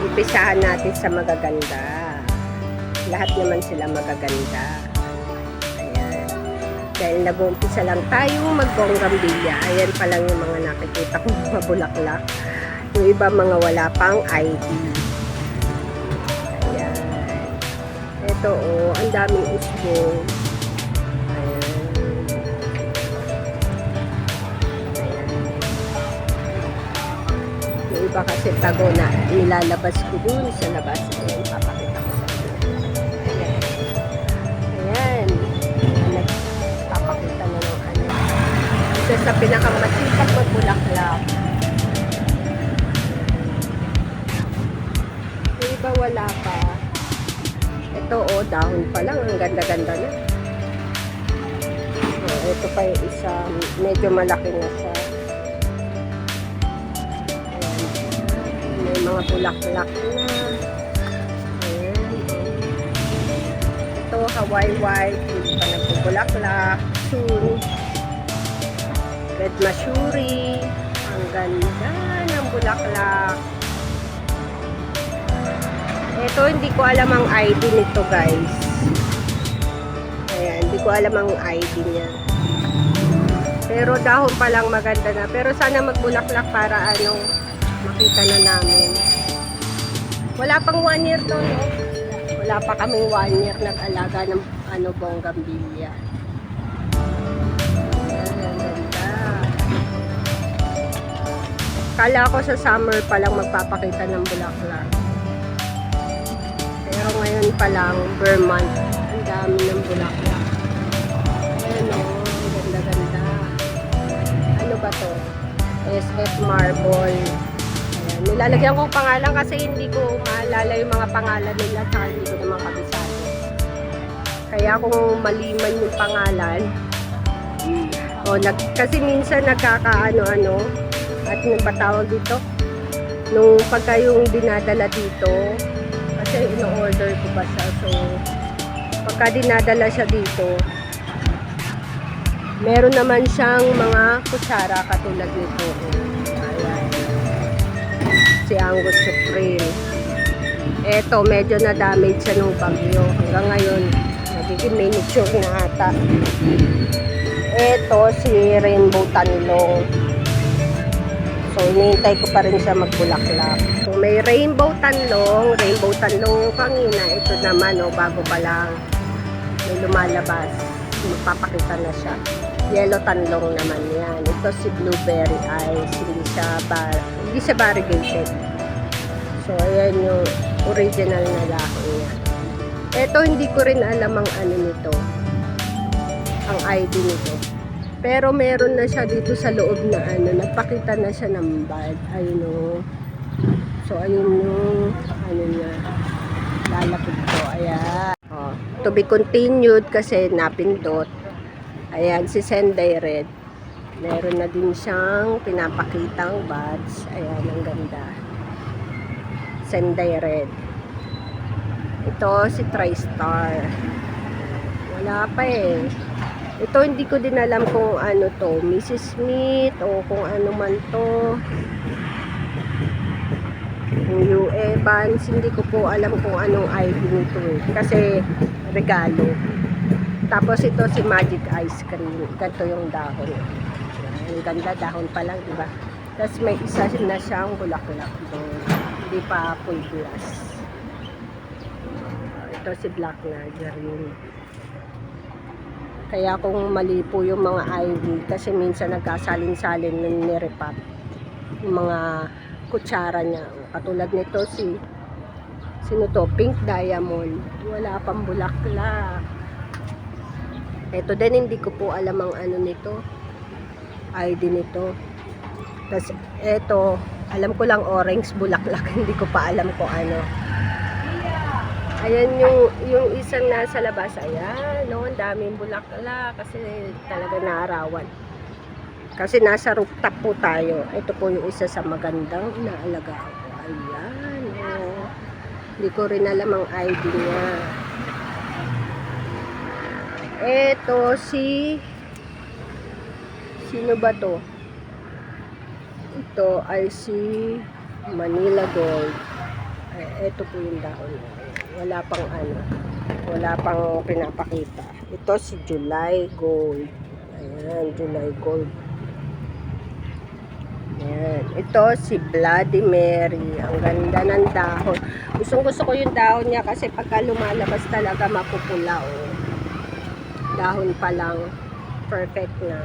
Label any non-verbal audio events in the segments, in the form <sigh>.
umpisahan natin sa magaganda. Lahat naman sila magaganda. Ayan. Dahil nag-uumpisa lang tayong magbonggambilya. Ayan pa lang yung mga nakikita kong mga bulaklak. Yung iba mga wala pang ID. Ayan. Ito oh, ang daming usbong. Iba kasi tago na nilalabas ko dun sa labas. Ayan, papakita ko sa inyo. Ayan. Ayan. Nagpapakita na ng ano. Isa sa pinakamasipag magbulaklak. Yung iba wala pa. Ito oh, dahon pa lang. Ang ganda-ganda na. Oh, ito pa yung isa. Medyo malaki na siya. May mga bulaklak na. Ayan. Ito, Hawaii White. Hindi pa nagbubulaklak. Soon. Red Mashuri. Ang ganda ng bulaklak. Ito, hindi ko alam ang ID nito, guys. Ayan, hindi ko alam ang ID niya. Pero dahon pa lang maganda na. Pero sana magbulaklak para ano, makita na namin. Wala pang one year to, no? Wala pa kaming one year nag-alaga ng ano, bonggambilya. Kala ko sa summer pa lang magpapakita ng bulaklak. Pero ngayon pa lang, Vermont, ang dami ng bulaklak. Ayan o, ang ganda-ganda. Ano ba to? SF Marble. Ayan, nilalagyan ko pangalan kasi hindi ko maalala yung mga pangalan nila at hindi ko naman kabisado. Kaya kung maliman yung pangalan, o, nag, kasi minsan nagkakaano-ano, at yung patawag dito, nung pagka yung dinadala dito, kasi ino-order ko pa siya. So, pagka dinadala siya dito, meron naman siyang mga kutsara katulad nito. Si Angus Supreme. Eto, medyo na-damage siya nung bagyo. Hanggang ngayon, nagiging miniature na ata. Eto, si Rainbow Tanlong. So, hinihintay ko pa rin siya magbulaklak. So, may rainbow tanlong, rainbow tanlong kanina. Ito naman, oh, bago pa lang. May lumalabas. Magpapakita na siya. Yellow tanlong naman yan. Ito si blueberry eyes. Hindi siya, hindi siya variegated. So, ayan yung original na lahon niya. Ito, hindi ko rin alam ang ano nito. Ang ID nito. Pero meron na siya dito sa loob na ano, nagpakita na siya ng bud. Ayun o. So, ayun yung, ano niya, lalapit ko. Ayan. Oh, to be continued kasi napindot. Ayan, si Senday Red. Meron na din siyang pinapakitang buds. Ayan, ang ganda. Senday Red. Ito, si TriStar. Wala pa eh. Ito hindi ko din alam kung ano to, Mrs. Smith o kung ano man to. Yung U. Evans, hindi ko po alam kung anong ID nito eh. Kasi regalo. Tapos ito si Magic Ice Cream. Ganito yung dahon. Ang ganda dahon pa lang, di ba? Tapos may isa na siyang bulaklak doon. Hindi pa full glass. Ito si Black Margarine. Kaya kung mali po yung mga IV, kasi minsan nagkasalin-salin ng nirepat yung mga kutsara niya. Katulad nito si sino to? Pink Diamond. Wala pang bulaklak. Ito din hindi ko po alam ang ano nito. ID nito. Tapos ito, alam ko lang orange bulaklak. <laughs> hindi ko pa alam kung ano. Ayan yung, yung isang nasa labas. Ayan, no, daming bulaklak kasi talaga naarawan. Kasi nasa rooftop po tayo. Ito po yung isa sa magandang naalaga ko. Ayan, oh. Hindi ko rin alam ang ID niya. Ito si Sino ba to? Ito ay si Manila Gold. Eh, ito po yung dahon. Wala pang ano. Wala pang pinapakita. Ito si July Gold. Ayan, July Gold. Ayan. Ito si Bloody Mary. Ang ganda ng dahon. Gustong gusto ko yung dahon niya kasi pagka lumalabas talaga mapupula. Oh. Dahon pa lang. Perfect na.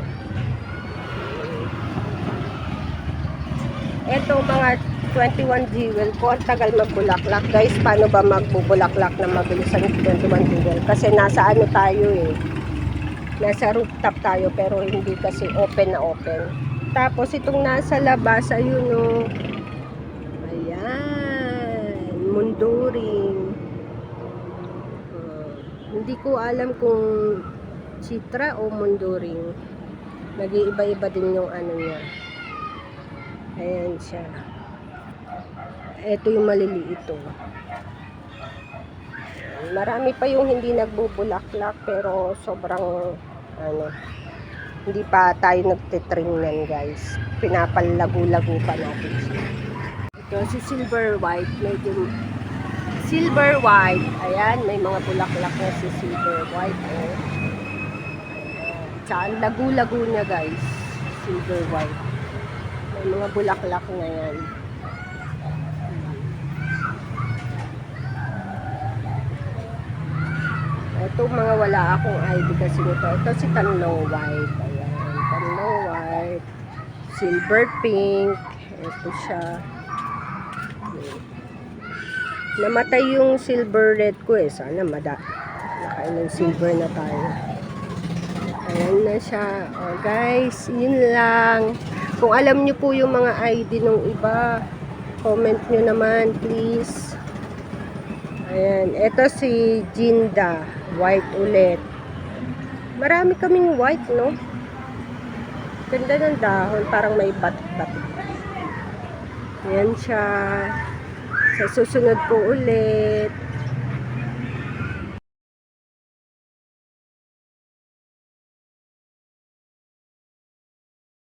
Ito mga 21 jewel ko, ang tagal magbulaklak. Guys, paano ba magbubulaklak na mabilis ang 21 jewel? Kasi nasa ano tayo eh. Nasa rooftop tayo pero hindi kasi open na open. Tapos itong nasa labas, ayun o. Ayan. Munduring. Ah, hindi ko alam kung citra o munduring. Nag-iiba-iba din yung ano niya. Ayan siya. Ito yung maliliit oh. Marami pa yung hindi nagbubulaklak pero sobrang ano hindi pa tayo nagtitrim nan guys. Pinapalago-lago pa natin siya. Ito si silver white. Medyo silver white. Ayan, may mga bulaklak na si silver white. Oh. Ayan. Tsaka ang lagu-lago niya guys. Silver white. May mga bulaklak na yan. Ito mga wala akong ID kasi nito. Ito si Tanlaw White. Ayan. Tanlaw White. Silver Pink. Ito siya. Namatay yung silver red ko eh. Sana mada. Nakailang silver na tayo. Ayan na siya. Oh, guys, yun lang. Kung alam niyo po yung mga ID ng iba, comment nyo naman, please. Ayan. Ito si Jinda. White ulit. Marami kaming white, no? Ganda ng dahon. Parang may batik-batik. Ayan siya. Sa susunod po ulit.